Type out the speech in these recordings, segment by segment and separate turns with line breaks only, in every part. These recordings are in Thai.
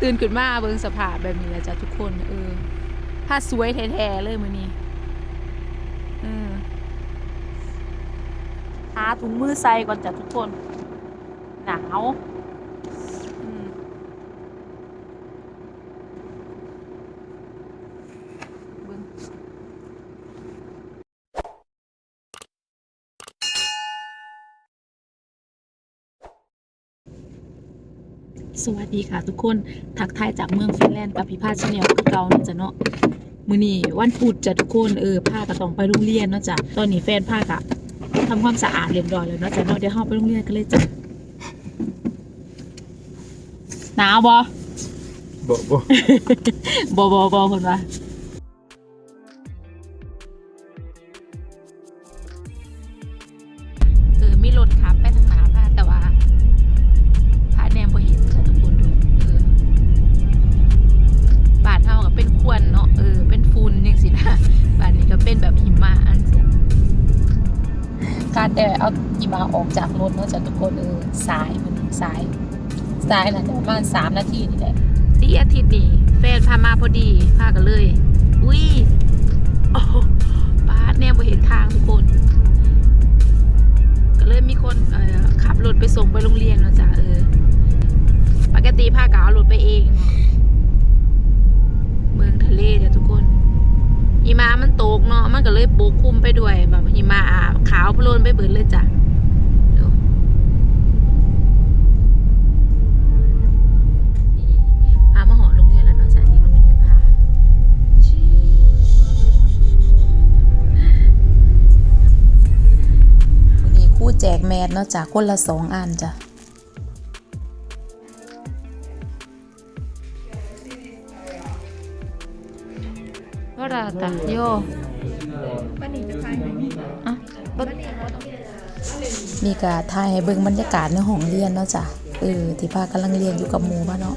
ตื่นขึ้นมาเบิ่งสภาพแบบนี้แหละจ้ะทุกคน เออผ้าสวยแท้ๆเลยมื้อนี้เออหาถุงมือใส่ก่อนจ้ะทุกคน หนาวอืมเบิ่ง สวัสดีค่ะทุกคนทักทายจากเมืองฟินแลนด์กับพี่พาชแนลคือเก่าเนาะจ้ะเนาะมื้อนี้วันพุธจ้ะทุกคนเออพาก็ต้องไปโรงเรียนเนาะจ้ะตอนนี้แฟนพากะทำความสะอาดเรียบร้อยแล้วเนาะจ้ะเนาะเดี๋ยวเฮาไปโรงเรียนกันเลยจ้ะหนาวบ่
บ่บ่
บ่บ่บ่เพิ่นว่าเออมีรถ แต่เอาหิมะออกจากรถเนาะจากทุกคนเออสายมันสายสายนะประมาณสามนาทีนี่แหละดีอาทิตย์นี้แฟนพามาพอดีพากันเลย อุ้ยโอ้โหบาดแนวบ่เห็นทางทุกคน ก็เลยมีคนเอ่อขับรถไปส่งไปโรงเรียนเนาะจ้ะเออ ปกติพาก็เอารถไปเองเนาะเมืองทะเลเนี่ยทุกคน หิมะมันตกเนาะมันก็เลยปกคลุมไปด้วยแบบหิมะขาวพลนไปเบิดเลยจ้ะดูนี่พามาหอโรงเรียนแล้วเนาะจ้ะนี่โรงเรียนพานี่คู่แจกแมสเนาะจ้ะคนละสองอันจ้ะ ก็ราตะโยอะบัดมีกาถ่ายให้เบิ่งบรรยากาศในห้องเรียนเนาะจ้ะเออที่พากำลังเรียนอยู่กับหมู่บ้านเนาะ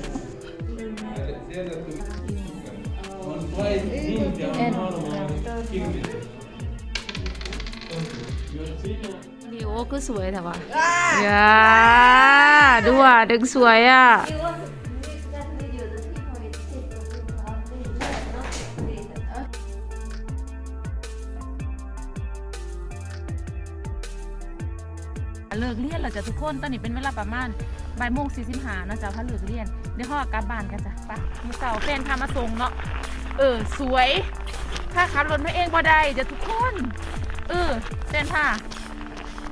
ดีโอคือสวยแต่ว่าอย่าดูอะดึงสวยอะ เลิกเรียนแล้วจ้ะทุกคนตอนนี้เป็นเวลาประมาณบ่ายโมงสี่สิบห้านะจ๊ะพาเลิกเรียนเดี๋ยวพ่อกลับบ้านกันจ้ะไปมือเสาแฟนพามาส่งเนาะเออสวย ถ้าขับรถมาเองบ่ได้จ้ะทุกคนเออแฟนพา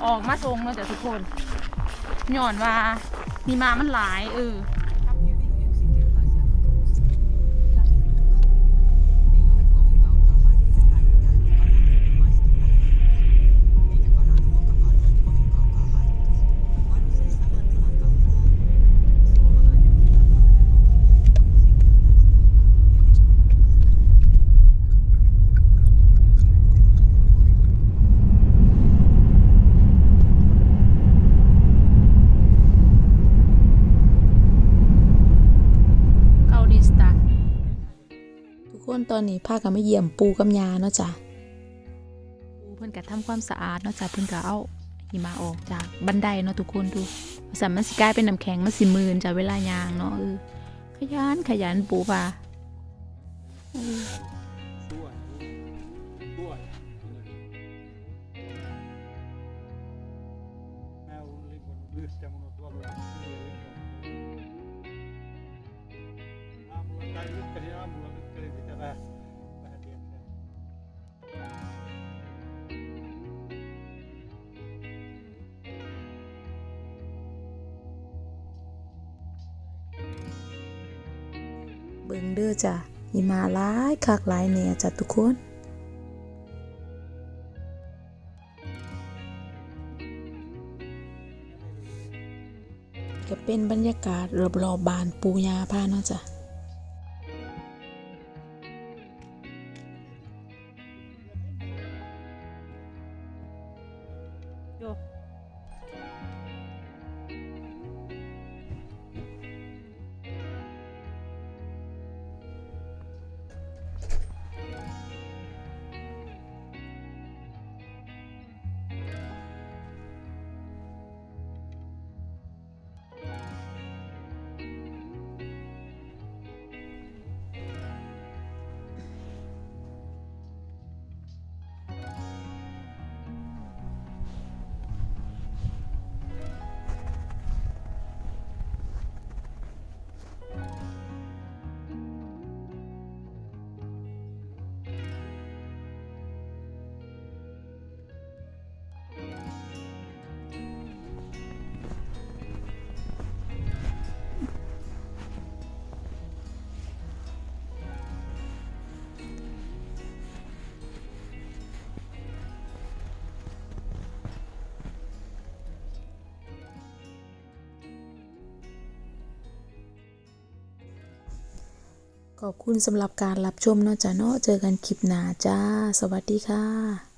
ออกมาส่งเนาะจ้ะทุกคนหย่อนว่ามีมามันหลายเออ ตอนนี้พากันมาเยี่ยมปูกับยาเนาะจ้ะปูเพิ่นก็ทำความสะอาดเนาะจ้ะเพิ่นก็เอาหิมะออกจากบันไดเนาะทุกคนดูสามมันสิกลายเป็นน้ำแข็งมันสิมืนจ้ะเวลายางเนาะเออขยันขยันปูป่าเเล
ยไม่แต่มา
บิ่งเด้อจ้ะยิมาหลายคักหลายแน่จ้ะทุกคนก็เป็นบรรยากาศรอบๆบบานปูยาพาเนาะจ้ะ โขอบคุณสำหรับการรับชมเนาะจ้ะเนาะเจอกันคลิปหน้าจ้า สวัสดีค่ะ